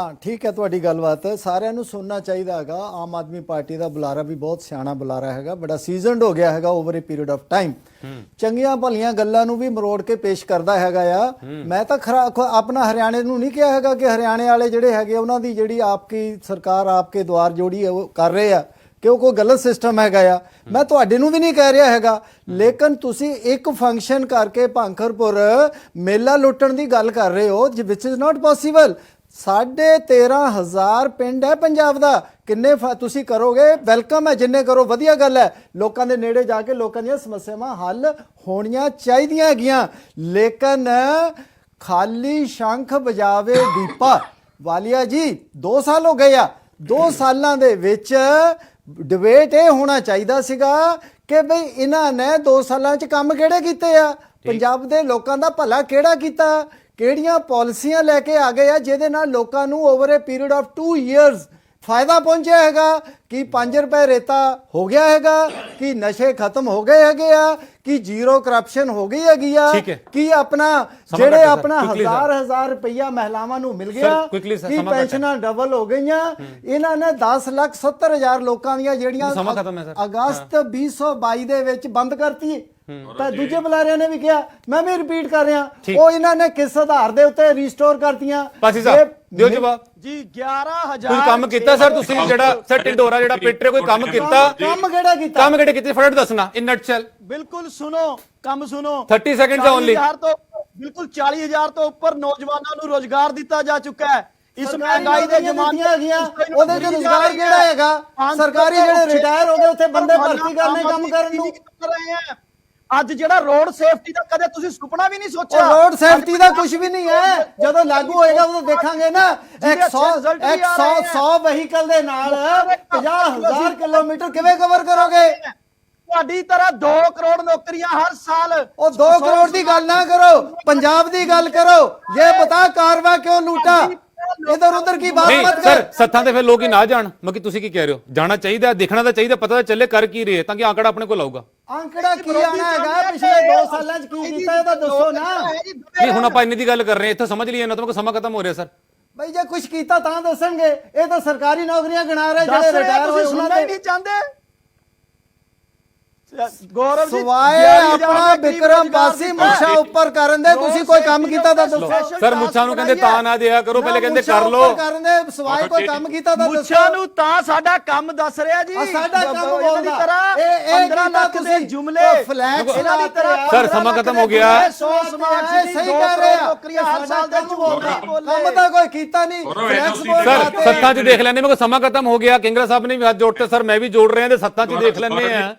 ਹਾਂ ਠੀਕ ਹੈ ਤੁਹਾਡੀ ਗੱਲਬਾਤ। ਸਾਰਿਆਂ ਨੂੰ ਸੁਣਨਾ ਚਾਹੀਦਾ ਹੈਗਾ। ਆਮ ਆਦਮੀ ਪਾਰਟੀ ਦਾ ਬੁਲਾਰਾ ਵੀ ਬਹੁਤ ਸਿਆਣਾ ਬੁਲਾਰਾ ਹੈਗਾ। ਬੜਾ ਸੀਜ਼ਨਡ ਹੋ ਗਿਆ ਹੈਗਾ over a period of time ਚੰਗੀਆਂ ਭਲੀਆਂ ਗੱਲਾਂ ਨੂੰ ਵੀ ਮਰੋੜ ਕੇ ਪੇਸ਼ ਕਰਦਾ ਹੈਗਾ ਆ। ਮੈਂ ਤਾਂ ਖਰਾ ਆਪਣਾ ਹਰਿਆਣੇ ਨੂੰ ਨਹੀਂ ਕਿਹਾ ਹੈਗਾ ਕਿ ਹਰਿਆਣੇ ਵਾਲੇ ਜਿਹੜੇ ਹੈਗੇ ਉਹਨਾਂ ਦੀ ਜਿਹੜੀ ਆਪਕੀ ਸਰਕਾਰ ਆਪਕੇ ਦੁਆਰ ਜੋੜੀ ਹੈ ਉਹ ਕਰ ਰਹੇ ਆ। ਕਿ ਉਹ ਕੋਈ ਗਲਤ ਸਿਸਟਮ ਹੈਗਾ ਆ। ਮੈਂ ਤੁਹਾਡੇ ਨੂੰ ਵੀ ਨਹੀਂ ਕਹਿ ਰਿਹਾ ਹੈਗਾ। ਲੇਕਿਨ ਤੁਸੀਂ ਇੱਕ ਫੰਕਸ਼ਨ ਕਰਕੇ ਭਾਂਖਰਪੁਰ ਮੇਲਾ ਲੁੱਟਣ ਦੀ ਗੱਲ ਕਰ ਰਹੇ ਹੋ ਵਿਚ ਇਜ਼ ਨਾਟ ਪੋਸੀਬਲ ਸਾਢੇ 13000 ਪਿੰਡ ਹੈ ਪੰਜਾਬ ਦਾ। ਕਿੰਨੇ ਤੁਸੀਂ ਕਰੋਗੇ? ਵੈਲਕਮ ਹੈ ਜਿੰਨੇ ਕਰੋ ਵਧੀਆ ਗੱਲ ਹੈ। ਲੋਕਾਂ ਦੇ ਨੇੜੇ ਜਾ ਕੇ ਲੋਕਾਂ ਦੀਆਂ ਸਮੱਸਿਆਵਾਂ ਹੱਲ ਹੋਣੀਆਂ ਚਾਹੀਦੀਆਂ ਹੈਗੀਆਂ। ਲੇਕਿਨ ਖਾਲੀ ਸ਼ੰਖ ਵਜਾਵੇ ਦੀਪਾ। ਵਾਲੀਆ ਜੀ 2 ਸਾਲ ਹੋ ਗਏ ਆ। 2 ਸਾਲਾਂ ਦੇ ਵਿੱਚ ਡਿਬੇਟ ਇਹ ਹੋਣਾ ਚਾਹੀਦਾ ਸੀਗਾ ਕਿ ਭਈ ਇਹਨਾਂ ਨੇ 2 ਸਾਲਾਂ 'ਚ ਕੰਮ ਕਿਹੜੇ ਕੀਤੇ ਆ? ਪੰਜਾਬ ਦੇ ਲੋਕਾਂ ਦਾ ਭਲਾ ਕਿਹੜਾ ਕੀਤਾ? ਕਿਹੜੀਆਂ ਪਾਲਿਸੀਆਂ ਲੈ ਕੇ ਆ ਗਏ ਆ ਜਿਹਦੇ ਨਾਲ ਲੋਕਾਂ ਨੂੰ over a period of 2 years ਫਾਇਦਾ ਪਹੁੰਚਿਆ ਹੈਗਾ? ਕਿ 5 ਰੁਪਏ ਰੇਤਾ ਹੋ ਗਿਆ ਹੈਗਾ? ਕਿ ਨਸ਼ੇ ਖਤਮ ਹੋ ਗਏ ਹੈਗੇ ਆ? ਕਿ ਜ਼ੀਰੋ ਕਰਪਸ਼ਨ ਹੋ ਗਈ ਹੈਗੀ ਆ। ਕਿ ਆਪਣਾ ਜਿਹੜੇ ਆਪਣਾ। ਹਜ਼ਾਰ ਹਜ਼ਾਰ ਰੁਪਈਆ ਮਹਿਲਾਵਾਂ ਨੂੰ ਮਿਲ ਗਿਆ ਕਿ। ਪੈਨਸ਼ਨਾਂ ਡਬਲ ਹੋ ਗਈਆਂ ਇਹਨਾਂ ਨੇ 10 ਲੱਖ 70 ਹਜ਼ਾਰ ਲੋਕਾਂ ਦੀਆਂ ਜਿਹੜੀਆਂ। ਅਗਸਤ 2022 ਦੇ ਵਿੱਚ ਬੰਦ ਕਰਤੀ। ਤਾਂ ਦੂਜੇ ਬੁਲਾਰਿਆਂ ਨੇ ਵੀ ਕਿਹਾ ਮੈਂ ਵੀ ਰਿਪੀਟ ਕਰ ਰਿਹਾ। ਉਹ ਇਹਨਾਂ ਨੇ ਕਿਸ ਆਧਾਰ ਦੇ ਉੱਤੇ ਰੀਸਟੋਰ ਕਰਤੀਆਂ? ਪਾਸੀ ਸਾਹਿਬ ਦਿਓ ਜਵਾਬ। ਜੀ 11000 ਕੋਈ ਕੰਮ ਕੀਤਾ ਸਰ ਤੁਸੀਂ ਜਿਹੜਾ ਸਰ ਟਿੰਡੋਰਾ ਜਿਹੜਾ ਪਿੱਟਰੇ ਕੋਈ ਕੰਮ ਕੀਤਾ? ਕੰਮ ਕਿਹੜਾ ਕੀਤਾ? ਕੰਮ ਕਿਹੜੇ ਕੀਤੇ? ਫਟਾਫਟ ਦੱਸਣਾ ਇਨ ਨਟਸ਼ੈਲ ਬਿਲਕੁਲ ਸੁਣੋ ਕੰਮ ਸੁਣੋ। 30 seconds only। 40,000 ਤੋਂ ਬਿਲਕੁਲ 40000 ਤੋਂ ਉੱਪਰ ਨੌਜਵਾਨਾਂ ਨੂੰ ਰੋਜ਼ਗਾਰ ਦਿੱਤਾ ਜਾ ਚੁੱਕਾ ਹੈ। ਇਸ ਮਹਿੰਗਾਈ ਦੇ ਜ਼ਮਾਨੇ ਹੈਗੀਆਂ ਤੋਂ ਉਹਦੇ ਨੌਕਰੀ ਰੁਜ਼ਗਾਰ ਕਿਹੜਾ। ਹੈਗਾ? ਸਰਕਾਰੀ ਤੋਂ ਜਿਹੜੇ ਰਿਟਾਇਰ ਹੋ ਗਏ ਉੱਥੇ ਬੰਦੇ ਭਰਤੀ ਕਰਨੇ ਕੰਮ ਕਰਨ ਨੂੰ। ਰਹੇ ਅੱਜ ਜਿਹੜਾ ਰੋਡ ਸੇਫਟੀ ਦਾ ਕਦੇ ਤੁਸੀਂ ਸੁਪਨਾ ਵੀ ਨਹੀਂ ਸੋਚਿਆ? ਰੋਡ ਸੇਫਟੀ ਦਾ ਕੁਝ ਵੀ ਨਹੀਂ ਹੈ। ਜਦੋਂ ਲਾਗੂ ਹੋਏਗਾ ਉਦੋਂ ਦੇਖਾਂਗੇ ਨਾ। ਜਿਹਦੇ 100 ਅੱਛੇ result ਵੀ ਆ 100 ਰਹੇ ਹੈ। 100 ਵਹੀਕਲ ਦੇ ਨਾਲ 50000 ਕਿਲੋਮੀਟਰ ਕਿਵੇਂ ਕਵਰ ਕਰੋਗੇ? ਤੁਹਾਡੀ ਤਰ੍ਹਾਂ 2 ਕਰੋੜ ਨੌਕਰੀਆਂ ਹਰ ਸਾਲ। ਉਹ 2 ਕਰੋੜ ਦੀ ਗੱਲ ਨਾ ਕਰੋ। ਪੰਜਾਬ ਦੀ ਗੱਲ ਕਰੋ। ਇਹ ਬਤਾ ਕਾਰਵਾ ਕਿਉਂ ਲੂਟਾ? ਇਧਰ ਉਧਰ ਕੀ ਬਾਤ ਨਹੀਂ ਮਤ ਸਰ ਕਰ? ਸੱਥਾਂ ਤੇ ਫਿਰ ਲੋਕ ਹੀ ਨਾ ਜਾਣ। ਮੱਕੀ ਤੁਸੀਂ ਕੀ ਕਹਿ ਰਹੇ ਹੋ? ਜਾਣਾ ਚਾਹੀਦਾ ਦੇਖਣਾ ਤਾਂ ਚਾਹੀਦਾ ਪਤਾ ਤਾਂ ਚੱਲੇ ਕਰ ਕੀ ਰਹੇ ਤਾਂ ਕਿ ਆંકੜਾ ਆਪਣੇ ਕੋਲ ਆਊਗਾ। ਅੰਕੜਾ ਕੀ ਆਣਾ ਹੈਗਾ? ਪਿਛਲੇ 2 ਸਾਲਾਂ ਚ ਕੀ ਕੀਤਾ ਇਹ ਤਾਂ ਦੱਸੋ ਨਾ। ਨਹੀਂ ਹੁਣ ਆਪਾਂ ਇੰਨੀ ਦੀ ਗੱਲ ਕਰ ਰਹੇ ਹਾਂ ਇੱਥੇ ਸਮਝ ਲਈਏ ਨਾ ਤਾਂ ਸਮਾਂ ਖਤਮ ਹੋ ਰਿਹਾ ਸਰ। ਬਈ ਜੇ ਕੁਝ ਕੀਤਾ ਤਾਂ ਦੱਸਣਗੇ। ਇਹ ਤਾਂ ਸਰਕਾਰੀ ਨੌਕਰੀਆਂ ਗਣਾ ਰਹੇ ਜਿਹੜੇ ਰਿਟਾਇਰ ਹੋਏ ਉਹਨਾਂ ਦੇ ਨਹੀਂ ਚਾਹੁੰਦੇ। ਗੌਰਵ ਜੀ ਸਵਾਏ 42,000 ਆਪਣਾ ਵਿਕਰਮ ਬਾਸੀ ਦਿੱਤਾ। ਮੁੱਛਾਂ ਉੱਪਰ ਕਰਨ ਦੇ ਤੁਸੀਂ ਕੋਈ ਕੰਮ ਕੀਤਾ ਤਾਂ ਦੱਸੋ। ਸਰ ਮੁੱਛਾਂ ਨੂੰ ਕਹਿੰਦੇ ਤਾਂ ਨਾ ਦਿਆ ਕਰੋ ਪਹਿਲੇ ਕਹਿੰਦੇ ਕਰ ਲੋ ਉੱਪਰ ਕਰਨ ਦੇ ਸਵਾਏ ਕੋਈ ਕੰਮ ਕੀਤਾ ਤਾਂ ਦੱਸੋ। ਮੁੱਛਾਂ ਨੂੰ ਤਾਂ ਸਾਡਾ ਕੰਮ ਦੱਸ ਰਿਹਾ ਜੀ। ਸਾਡਾ ਕੰਮ ਇਹਨਾਂ ਦੀ ਬੋਲਦਾ। ਤਰ੍ਹਾਂ ਇਹ ਇਹ 15 ਲੱਖ ਦੇ ਜੁਮਲੇ ਫਲੈਕਸ ਇਹਨਾਂ ਦੀ ਤਰ੍ਹਾਂ ਸਰ, ਸਮਾਂ ਖਤਮ ਹੋ ਗਿਆ। 100 ਸਮਾਜ ਦੀ ਸਹੀ ਕਰ ਰਹੇ। ਆ ਨੌਕਰੀਆਂ ਹਰ ਸਾਲ ਦੇ ਕੰਮ ਬੋਲਦਾ ਬੋਲੇ ਕੰਮ ਤਾਂ ਕੋਈ ਕੀਤਾ ਨਹੀਂ। ਫਲੈਕਸ ਸਰ ਸੱਥਾਂ 'ਚ ਦੇਖ ਲੈਣੇ ਮੈਂ ਸਮਾਂ ਖਤਮ ਹੋ ਗਿਆ। ਕਿੰਗਰਾ ਸਾਹਿਬ ਨੇ ਵੀ ਹੱਥ ਜੋੜਤੇ ਸਰ ਮੈਂ ਵੀ ਜੋੜ ਰਿਹਾ ਤੇ ਸੱਥਾਂ 'ਚ ਦੇਖ ਲੈਣੇ ਆ